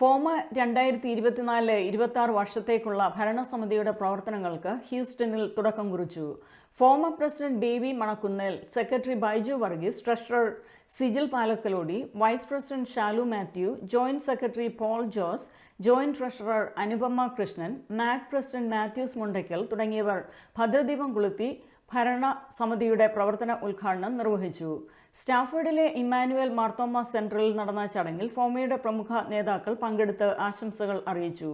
ഫോമ രണ്ടായിരത്തി ഇരുപത്തിനാല് ഇരുപത്തി വർഷത്തേക്കുള്ള ഭരണസമിതിയുടെ പ്രവർത്തനങ്ങൾക്ക് ഹ്യൂസ്റ്റണിൽ തുടക്കം കുറിച്ചു. FOMAA president Baby Manakkunnel secretary Baiju Varghese treasurer Sijil Palakkalody vice president Shalu Mathew joint secretary Paul Jose joint treasurer Anupama Krishnan MAG president Mathews Mundackal തുടങ്ങിയവർ ഭദ്രദീപം കൊളുത്തി ഭരണ സമിതിയുടെ പ്രവർത്തന ഉദ്ഘാടനം നിർവഹിച്ചു. സ്റ്റാഫോർഡിലെ ഇമ്മാനുവൽ മാർത്തോമ സെന്ററിൽ നടന്ന ചടങ്ങിൽ ഫോമയുടെ പ്രമുഖ നേതാക്കൾ പങ്കെടുത്ത് ആശംസകൾ അറിയിച്ചു.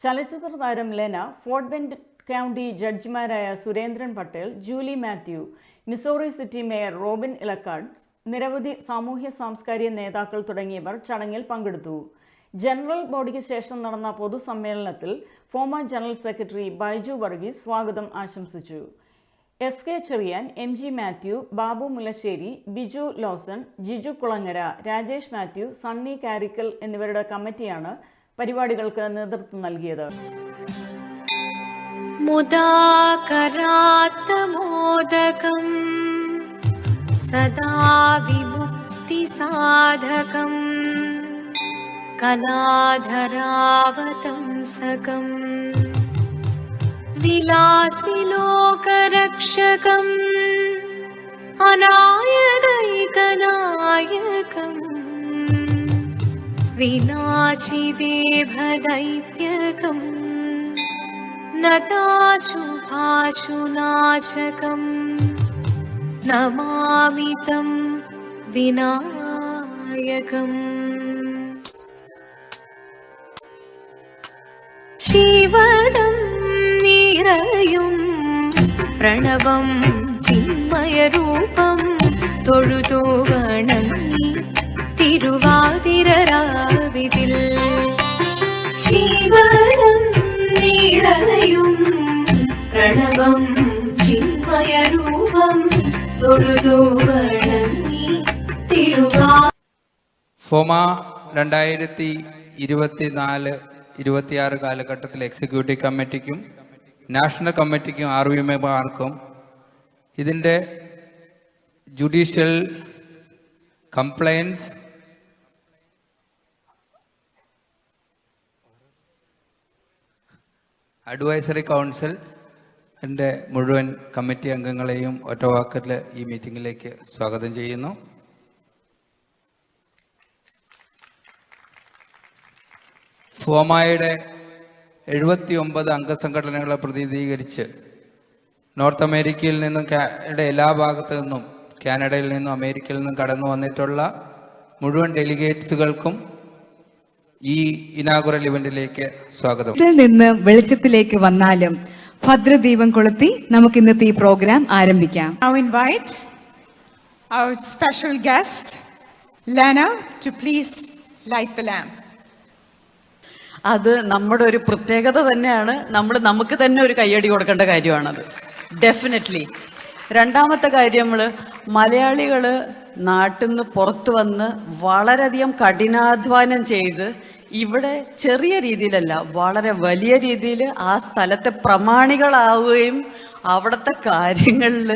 ചലച്ചിത്ര താരം Lena Fort Bend County ജഡ്ജിമാരായ Surendran Patel Julie Mathew Missouri City mayor Robin Elakkad നിരവധി സാമൂഹ്യ സാംസ്കാരിക നേതാക്കൾ തുടങ്ങിയവർ ചടങ്ങിൽ പങ്കെടുത്തു. ജനറൽ ബോഡിക്ക് ശേഷം നടന്ന പൊതുസമ്മേളനത്തിൽ ഫോമ ജനറൽ സെക്രട്ടറി ബൈജു വർഗീസ് സ്വാഗതം ആശംസിച്ചു. S K Cherian M G Mathew Babu Mullassery Biju Lawson Jiju Kulangara Rajesh Mathew Sunny Karickal എന്നിവരുടെ കമ്മിറ്റിയാണ് പരിപാടികൾക്ക് നേതൃത്വം നൽകിയത്. മോദകം സദാ വിമുക്തിസാധകം കലാധരാവതംസകം लासिलोकरक्षकम् अनायदनायकम् विनाशिदेभदैत्यकम् न ताशुभाशुनाशकम् न मामितं विनायकम्। शिवनम् നിറയും പ്രണവം ചിന്മയരൂപം തൊഴുതോവണം തിരുവാതിരരാവിതിൽ. ശിവരം നിറയും പ്രണവം ചിന്മയരൂപം തൊഴുതോവണം തിരുവാ ഫോമ രണ്ടായിരത്തി ഇരുപത്തിനാല് ഇരുപത്തിയാറ് കാലഘട്ടത്തിൽ എക്സിക്യൂട്ടീവ് കമ്മിറ്റിക്കും നാഷണൽ കമ്മിറ്റിക്കും ആർ വി എമാർക്കും ഇതിന്റെ ജുഡീഷ്യൽ കംപ്ലയൻസ് അഡ്വൈസറി കൗൺസിൽ എന്റെ മുഴുവൻ കമ്മിറ്റി അംഗങ്ങളെയും ഒറ്റവാക്കിൽ ഈ മീറ്റിങ്ങിലേക്ക് സ്വാഗതം ചെയ്യുന്നു. ഫോമായുടെ എഴുപത്തി ഒമ്പത് അംഗസംഘടനകളെ പ്രതിനിധീകരിച്ച് നോർത്ത് അമേരിക്കയിൽ നിന്നും കാനഡയുടെ എല്ലാ ഭാഗത്തു നിന്നും കാനഡയിൽ നിന്നും അമേരിക്കയിൽ നിന്നും കടന്നു വന്നിട്ടുള്ള മുഴുവൻ ഡെലിഗേറ്റ്സുകൾക്കും ഈ ഇനാഗുറൽ ഇവന്റിലേക്ക് സ്വാഗതം ഇതിൽ നിന്ന് വെളിച്ചത്തിലേക്ക് വന്നാലും ഭദ്രദീപം കൊളുത്തി നമുക്ക് ഇന്നത്തെ ഈ പ്രോഗ്രാം ആരംഭിക്കാം Now invite our special guest, Lana, to please light the lamp. അത് നമ്മുടെ ഒരു പ്രത്യേകത തന്നെയാണ്. നമ്മൾ നമുക്ക് തന്നെ ഒരു കയ്യടി കൊടുക്കേണ്ട കാര്യമാണത്. ഡെഫിനറ്റ്ലി രണ്ടാമത്തെ കാര്യം നമ്മൾ മലയാളികൾ നാട്ടിൽ നിന്ന് പുറത്തു വന്ന് വളരെയധികം കഠിനാധ്വാനം ചെയ്ത് ഇവിടെ ചെറിയ രീതിയിലല്ല വളരെ വലിയ രീതിയിൽ ആ സ്ഥലത്തെ പ്രമാണികളാവുകയും അവിടുത്തെ കാര്യങ്ങളിൽ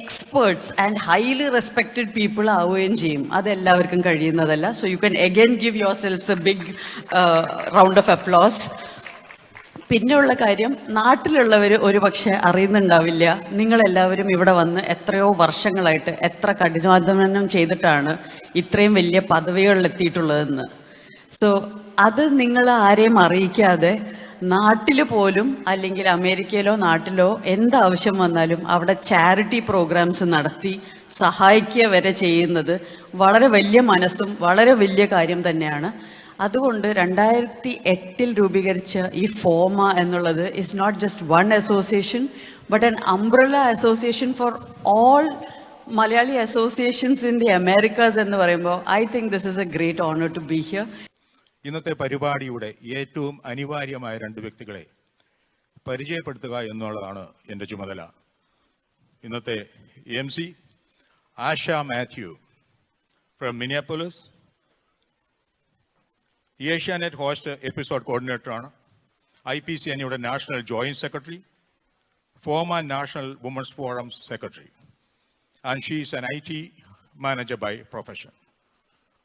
experts and highly respected people ആവുകയും ചെയ്യും. അതെല്ലാവർക്കും കഴിയുന്നതല്ല. So you can again give your selfs a big round of applause പിന്നെയുള്ള കാര്യം നാട്ടിലുള്ളവർ ഒരു പക്ഷേ അറിയുന്നുണ്ടാവില്ല. നിങ്ങളെല്ലാവരും ഇവിടെ വന്ന് എത്രയോ വർഷങ്ങളായിട്ട് എത്ര കഠിനാധ്വാനം ചെയ്തിട്ടാണ് ഇത്രയും വലിയ പദവികളിലെത്തിയിട്ടുള്ളതെന്ന്. സോ അത് നിങ്ങൾ ആരെയും അറിയിക്കാതെ നാട്ടിൽ പോലും അല്ലെങ്കിൽ അമേരിക്കയിലോ നാട്ടിലോ എന്താവശ്യം വന്നാലും അവിടെ ചാരിറ്റി പ്രോഗ്രാംസ് നടത്തി സഹായിക്കുക വരെ ചെയ്യുന്നത് വളരെ വലിയ മനസ്സും വളരെ വലിയ കാര്യം തന്നെയാണ്. അതുകൊണ്ട് രണ്ടായിരത്തി എട്ടിൽ രൂപീകരിച്ച ഈ ഫോമ എന്നുള്ളത് is not just one association but an umbrella association for all Malayali associations in the Americas എന്ന് പറയുമ്പോൾ I think this is a great honour to be here ഇന്നത്തെ പരിപാടിയുടെ ഏറ്റവും അനിവാര്യമായ രണ്ട് വ്യക്തികളെ പരിചയപ്പെടുത്തുക എന്നുള്ളതാണ് എന്റെ ചുമതല. ഇന്നത്തെ M C Asha Mathew from Minneapolis Asianet host episode കോർഡിനേറ്ററാണ്. I P C എന്നിയുടെ national joint secretary. Fomaa national women's forum secretary. And she's an I T manager by profession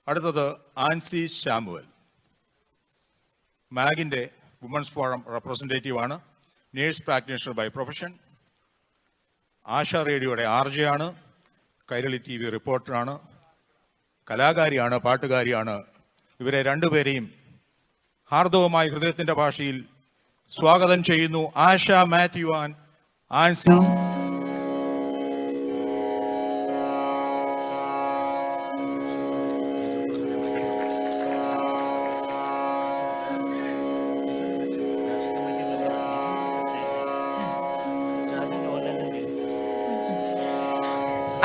അടുത്തത് ആൻസി സാമുവൽ. മാഗിന്റെ വുമൻസ് ഫോറം റെപ്രസെന്റേറ്റീവ് ആണ് nurse practitioner by profession. Asha റേഡിയോയുടെ R J ആണ് Kairali T V റിപ്പോർട്ടറാണ്. കലാകാരിയാണ് പാട്ടുകാരിയാണ്. ഇവരെ രണ്ടുപേരെയും ഹാർദവമായ ഹൃദയത്തിന്റെ ഭാഷയിൽ സ്വാഗതം ചെയ്യുന്നു ആശ മാത്യു ആൻ ആൻസി.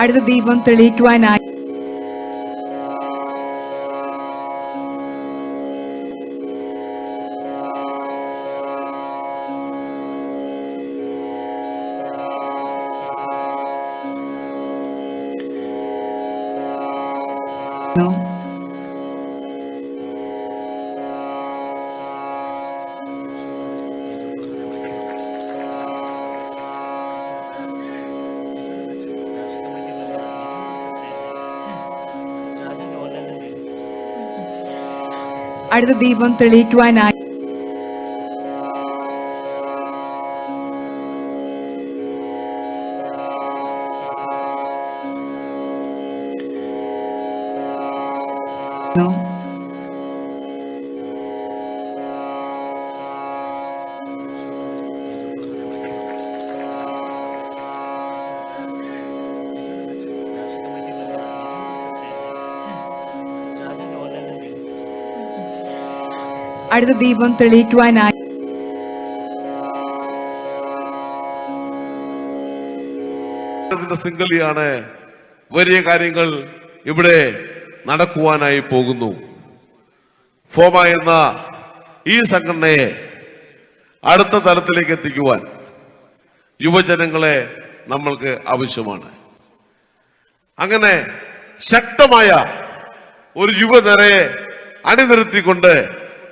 അടുത്ത ദീപം തെളിയിക്കുവാനായി. അടുത്ത ദീപം തെളിയിക്കുവാനായി. അടുത്ത ദീപം തെളിയിക്കുവാനായി. ശൃംഖലയാണ് വലിയ കാര്യങ്ങൾ ഇവിടെ നടക്കുവാനായി പോകുന്നു. ഫോമ എന്ന ഈ സംഘടനയെ അടുത്ത തലത്തിലേക്ക് എത്തിക്കുവാൻ യുവജനങ്ങളെ നമ്മൾക്ക് ആവശ്യമാണ്. അങ്ങനെ ശക്തമായ ഒരു യുവനിരയെ അണിനിരത്തിക്കൊണ്ട്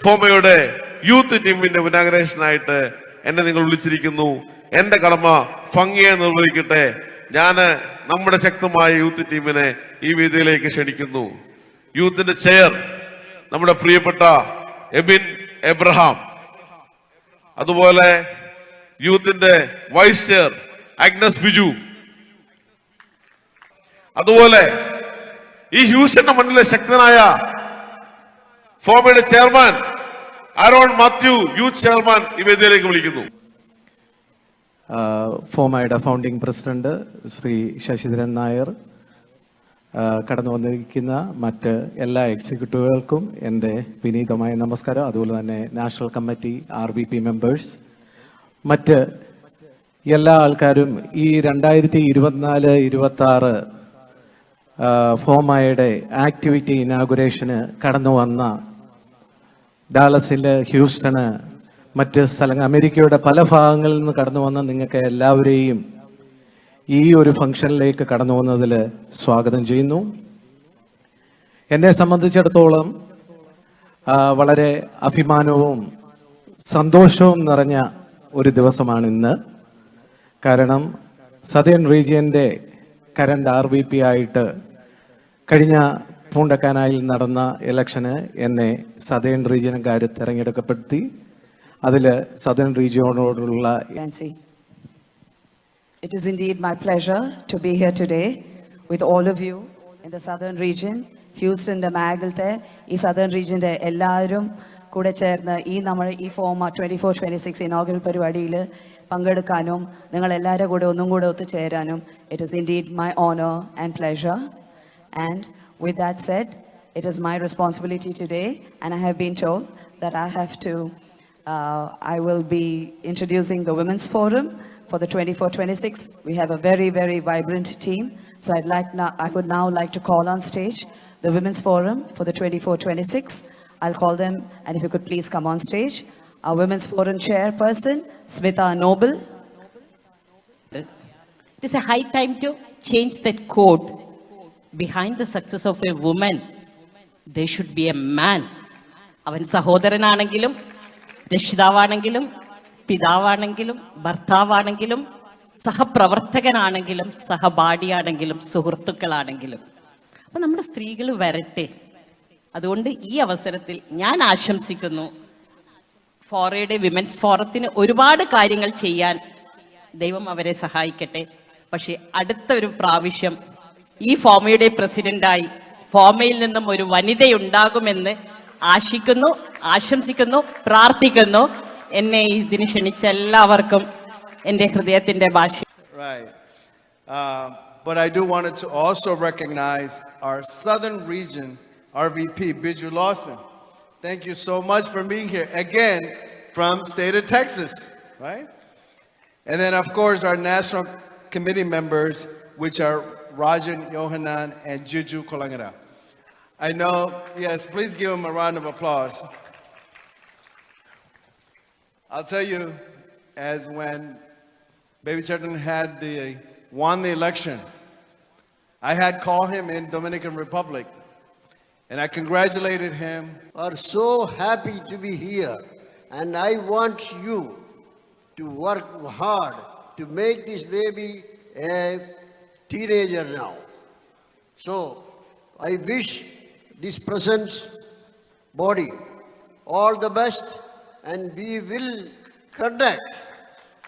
ഫോമയുടെ യൂത്ത് ടീമിന്റെ ഇനാഗ്രേഷനായിട്ട് എന്നെ നിങ്ങൾ വിളിച്ചിരിക്കുന്നു. എന്റെ കടമ ഭംഗിയെ നിർവഹിക്കട്ടെ. ഞാൻ നമ്മുടെ ശക്തമായ യൂത്ത് ടീമിനെ ഈ വേദിയിലേക്ക് ക്ഷണിക്കുന്നു. യൂത്തിന്റെ ചെയർ നമ്മുടെ പ്രിയപ്പെട്ട എബിൻ എബ്രഹാം. അതുപോലെ യൂത്തിന്റെ വൈസ് ചെയർ അഗ്നസ് ബിജു. അതുപോലെ ഈ ഹ്യൂസ്റ്റന്റെ മണ്ണിലെ ശക്തനായ ഫോമയുടെ chairman Aaron Mathew youth chairman ഈ വേദിയിലേക്ക് വിളിക്കുന്നു. ഫോമയുടെ ഫൗണ്ടിംഗ് പ്രസിഡന്റ് ശ്രീ ശശിധരൻ നായർ. കടന്നു വന്നിരിക്കുന്ന മറ്റ് എല്ലാ എക്സിക്യൂട്ടീവുകൾക്കും എന്റെ വിനീതമായ നമസ്കാരം. അതുപോലെ തന്നെ national committee R B P members മറ്റ് എല്ലാ ആൾക്കാരും ഈ രണ്ടായിരത്തി ഇരുപത്തിനാല് ഇരുപത്തി ആറ് ഫോമയുടെ ആക്ടിവിറ്റി ഇനാഗുറേഷന് കടന്നു വന്ന ഡാലസിലെ ഹ്യൂസ്റ്റണ് മറ്റ് സ്ഥലങ്ങൾ അമേരിക്കയുടെ പല ഭാഗങ്ങളിൽ നിന്ന് കടന്നു വന്ന നിങ്ങൾക്ക് എല്ലാവരെയും ഈ ഒരു ഫംഗ്ഷനിലേക്ക് കടന്നു വന്നതിൽ സ്വാഗതം ചെയ്യുന്നു. എന്നെ സംബന്ധിച്ചിടത്തോളം വളരെ അഭിമാനവും സന്തോഷവും നിറഞ്ഞ ഒരു ദിവസമാണ് ഇന്ന്. കാരണം സതേൺ റീജിയന്റെ കരണ്ട് ആർ വി പി ആയിട്ട് കഴിഞ്ഞ പൂണ്ടക്കാനായിൽ നടന്ന ഇലക്ഷന് എന്നെ സദേൺ റീജിയനുകാർ തിരഞ്ഞെടുക്കപ്പെടുത്തി അതിൽ സദേൺ റീജിയനോടുള്ള. It is indeed my pleasure to be here today with all of you in the southern region, ഹ്യൂസ്റ്റന്റെ മാഗിലത്തെ ഈ സദേൺ റീജിയന്റെ എല്ലാവരും കൂടെ ചേർന്ന് ഈ നമ്മൾ ഈ FOMAA twenty four twenty six inaugural പരിപാടിയിൽ പങ്കെടുക്കാനും നിങ്ങൾ എല്ലാവരുടെ കൂടെ ഒന്നും കൂടെ ഒത്തുചേരാനും it is indeed my honour and pleasure and With that said, it is my responsibility today, and I have been told that I have to, uh, I will be introducing the Women's Forum for the 24-26. We have a very, very vibrant team. So I'd like now, I would now like to call on stage the Women's Forum for the 24-26. I'll call them, and if you could please come on stage. Our Women's Forum Chairperson, Smita Noble. It is a high time to change that code Behind the success of a woman they should be a man അവൻ സഹോദരനാണെങ്കിലും രക്ഷിതാവാണെങ്കിലും പിതാവാണെങ്കിലും ഭർത്താവാണെങ്കിലും സഹപ്രവർത്തകനാണെങ്കിലും സഹപാഠിയാണെങ്കിലും സുഹൃത്തുക്കളാണെങ്കിലും. അപ്പം നമ്മുടെ സ്ത്രീകൾ വരട്ടെ. അതുകൊണ്ട് ഈ അവസരത്തിൽ ഞാൻ ആശംസിക്കുന്നു. ഫോറയുടെ വിമൻസ് ഫോറത്തിന് ഒരുപാട് കാര്യങ്ങൾ ചെയ്യാൻ ദൈവം അവരെ സഹായിക്കട്ടെ. പക്ഷെ അടുത്ത ഒരു പ്രാവശ്യം ഈ ഫോമയുടെ പ്രസിഡന്റായി ഫോമയിൽ നിന്നും ഒരു വനിതയുണ്ടാകുമെന്ന് ആശിക്കുന്നു ആശംസിക്കുന്നു പ്രാർത്ഥിക്കുന്നു എന്നെ ഇതിന് ക്ഷണിച്ച എല്ലാവർക്കും എൻ്റെ ഹൃദയത്തിൻ്റെ ഭാഷ Right. Uh, But I do wanted to also recognize our southern region RVP, Biju Lawson. Thank you so much for being here, again, from state of Texas, right? And then, of course, our national committee members, which are Rajan Yohanan and Juju Kolangara. I know, yes, please give them a round of applause. I'll tell you, as when Baby Chetan had the, won the election, I had called him in Dominican Republic, and I congratulated him. are so happy to be here, and I want you to work hard to make this baby a teenager now. So I wish this present body all the best, and we will conduct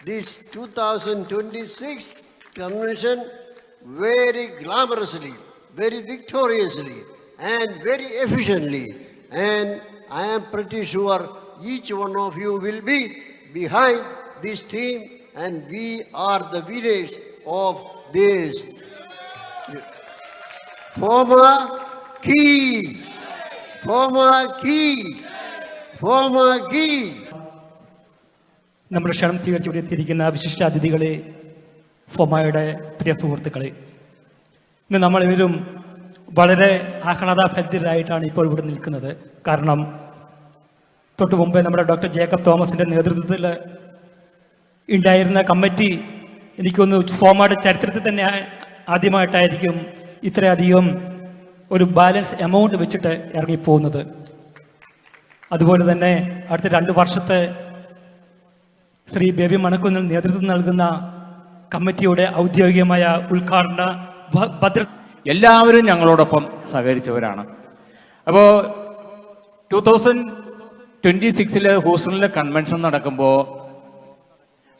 this 2026 convention very glamorously, very victoriously, and very efficiently. And I am pretty sure each one of you will be behind this team, and we are the winners of this. Former key, former key, former key. നമ്മുടെ ക്ഷണം സ്വീകരിച്ച് ഇവിടെ വിശിഷ്ട അതിഥികളെ ഫോമയുടെ പ്രിയ സുഹൃത്തുക്കളെ ഇന്ന് നമ്മളെവരും വളരെ ആഹ്ലാദഭരിതരായിട്ടാണ് ഇപ്പോൾ ഇവിടെ നിൽക്കുന്നത് കാരണം തൊട്ടു മുമ്പേ നമ്മുടെ ഡോക്ടർ ജേക്കബ് തോമസിന്റെ നേതൃത്വത്തിൽ ഉണ്ടായിരുന്ന കമ്മിറ്റി എനിക്കൊന്ന് ഫോമയുടെ ചരിത്രത്തിൽ തന്നെ ആദ്യമായിട്ടായിരിക്കും ഇത്രയധികം ഒരു ബാലൻസ് എമൗണ്ട് വെച്ചിട്ട് ഇറങ്ങിപ്പോകുന്നത്. അതുപോലെ തന്നെ അടുത്ത രണ്ട് വർഷത്തെ ശ്രീ ബേബി മണക്കുന്നിൽ നേതൃത്വം നൽകുന്ന കമ്മിറ്റിയുടെ ഔദ്യോഗികമായ ഉദ്ഘാടന ഭദ്ര എല്ലാവരും ഞങ്ങളോടൊപ്പം സഹകരിച്ചവരാണ്. അപ്പോൾ ടു തൗസൻഡ് ട്വന്റി സിക്സിൽ കൺവെൻഷൻ നടക്കുമ്പോൾ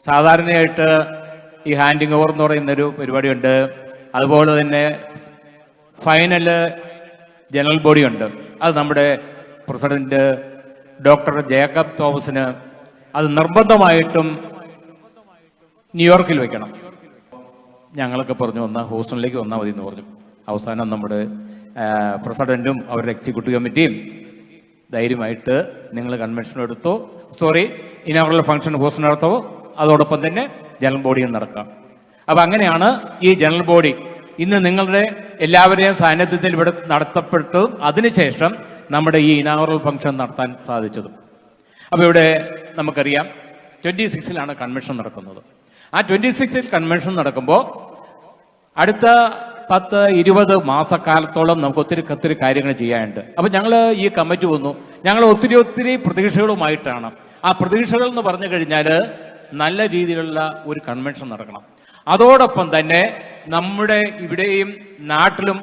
സാധാരണയായിട്ട് ഈ ഹാൻഡിങ് ഓവർ എന്ന് പറയുന്നൊരു പരിപാടിയുണ്ട്. അതുപോലെ തന്നെ ഫൈനൽ ജനറൽ ബോഡി ഉണ്ട്. അത് നമ്മുടെ പ്രസിഡന്റ് ഡോക്ടർ ജേക്കബ് തോമസിന് അത് നിർബന്ധമായിട്ടും ന്യൂയോർക്കിൽ വെക്കണം. ഞങ്ങളൊക്കെ പറഞ്ഞു വന്ന ഹൂസ്റ്റണിലേക്ക് വന്നാൽ മതി എന്ന് പറഞ്ഞു. അവസാനം നമ്മുടെ പ്രസിഡന്റും അവരുടെ എക്സിക്യൂട്ടീവ് കമ്മിറ്റിയും ധൈര്യമായിട്ട് നിങ്ങൾ കൺവെൻഷൻ എടുത്തോ. സോറി ഇനോഗ്രൽ ഫംഗ്ഷൻ ഹൂസ്റ്റൺ നടത്തോ അതോടൊപ്പം തന്നെ ജനറൽ ബോഡിയിൽ നടക്കാം അപ്പം അങ്ങനെയാണ് ഈ ജനറൽ ബോഡി. ഇന്ന് നിങ്ങളുടെ എല്ലാവരുടെയും സാന്നിധ്യത്തിൽ ഇവിടെ നടത്തപ്പെട്ടതും അതിനുശേഷം നമ്മുടെ ഈ ഇനാഗറൽ ഫംഗ്ഷൻ നടത്താൻ സാധിച്ചതും. അപ്പോൾ ഇവിടെ നമുക്കറിയാം ട്വന്റി സിക്സിലാണ് കൺവെൻഷൻ നടക്കുന്നത്. ആ ട്വന്റി സിക്സിൽ കൺവെൻഷൻ നടക്കുമ്പോൾ അടുത്ത പത്ത് ഇരുപത് മാസക്കാലത്തോളം നമുക്ക് ഒത്തിരി ഒത്തിരി കാര്യങ്ങൾ ചെയ്യാനുണ്ട്. അപ്പം ഞങ്ങൾ ഈ കമ്മിറ്റി വന്നു. ഞങ്ങൾ ഒത്തിരി ഒത്തിരി പ്രതീക്ഷകളുമായിട്ടാണ്. ആ പ്രതീക്ഷകൾ എന്ന് പറഞ്ഞു കഴിഞ്ഞാൽ നല്ല രീതിയിലുള്ള ഒരു കൺവെൻഷൻ നടക്കണം. അതോടൊപ്പം തന്നെ നമ്മുടെ ഇവിടെയും നാട്ടിലും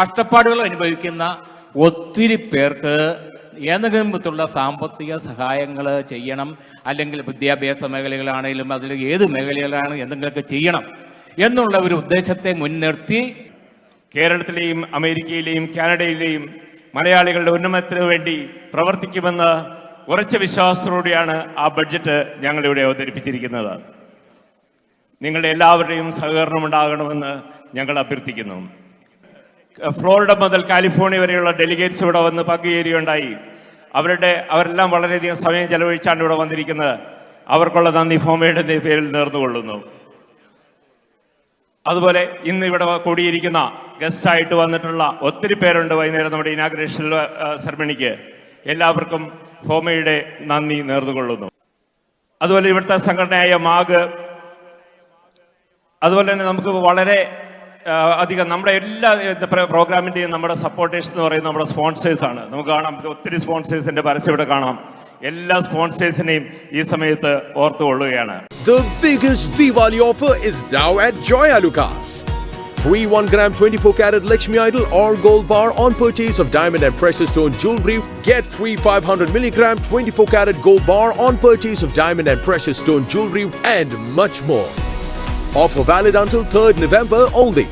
കഷ്ടപ്പാടുകൾ അനുഭവിക്കുന്ന ഒത്തിരി പേർക്ക് ഏതെങ്കിലും വിധത്തിലുള്ള സാമ്പത്തിക സഹായങ്ങൾ ചെയ്യണം. അല്ലെങ്കിൽ വിദ്യാഭ്യാസ മേഖലകളാണെങ്കിലും അതിൽ ഏത് മേഖലകളാണ് എന്തെങ്കിലുമൊക്കെ ചെയ്യണം എന്നുള്ള ഒരു ഉദ്ദേശത്തെ മുൻനിർത്തി കേരളത്തിലെയും അമേരിക്കയിലെയും കാനഡയിലെയും മലയാളികളുടെ ഉന്നമനത്തിനു വേണ്ടി പ്രവർത്തിക്കുമെന്ന് ഉറച്ച വിശ്വാസത്തോടെയാണ് ആ ബഡ്ജറ്റ് ഞങ്ങളിവിടെ അവതരിപ്പിച്ചിരിക്കുന്നത്. നിങ്ങളുടെ എല്ലാവരുടെയും സഹകരണം ഉണ്ടാകണമെന്ന് ഞങ്ങൾ അഭ്യർത്ഥിക്കുന്നു. ഫ്ലോറിഡ മുതൽ കാലിഫോർണിയ വരെയുള്ള ഡെലിഗേറ്റ്സ് ഇവിടെ വന്ന് പങ്കുചേരുകയുണ്ടായി. അവരുടെ അവരെല്ലാം വളരെയധികം സമയം ചെലവഴിച്ചാണ് ഇവിടെ വന്നിരിക്കുന്നത്. അവർക്കുള്ള നന്ദി ഫോമയുടെ പേരിൽ നേർന്നുകൊള്ളുന്നു. അതുപോലെ ഇന്ന് ഇവിടെ കൂടിയിരിക്കുന്ന ഗസ്റ്റായിട്ട് വന്നിട്ടുള്ള ഒത്തിരി പേരുണ്ട് വൈകുന്നേരം നമ്മുടെ ഇനാഗ്രേഷൻ സെറമണിക്ക്. എല്ലാവർക്കും ഹോമയുടെ നന്ദി നേർന്നുകൊള്ളുന്നു. അതുപോലെ ഇവിടുത്തെ സംഘടനയായ മാഗ് അതുപോലെ തന്നെ നമുക്ക് വളരെ അധികം നമ്മുടെ എല്ലാ പ്ര- പ്രോഗ്രാമിന്റെയും നമ്മുടെ സപ്പോർട്ടേഴ്സ് എന്ന് പറയുന്നത് നമ്മുടെ സ്പോൺസേഴ്സ് ആണ്. നമുക്ക് കാണാം ഒത്തിരി സ്പോൺസേഴ്സിന്റെ പരസ്യം ഇവിടെ കാണാം. എല്ലാ സ്പോൺസേഴ്സിനെയും ഈ സമയത്ത് ഓർത്തുകൊള്ളുകയാണ്. Free 1 gram 24 karat Lakshmi Idol or gold bar on purchase of diamond and precious stone jewelry. Get free 500 milligram 24 karat gold bar on purchase of diamond and precious stone jewelry and much more. Offer valid until 3rd November only.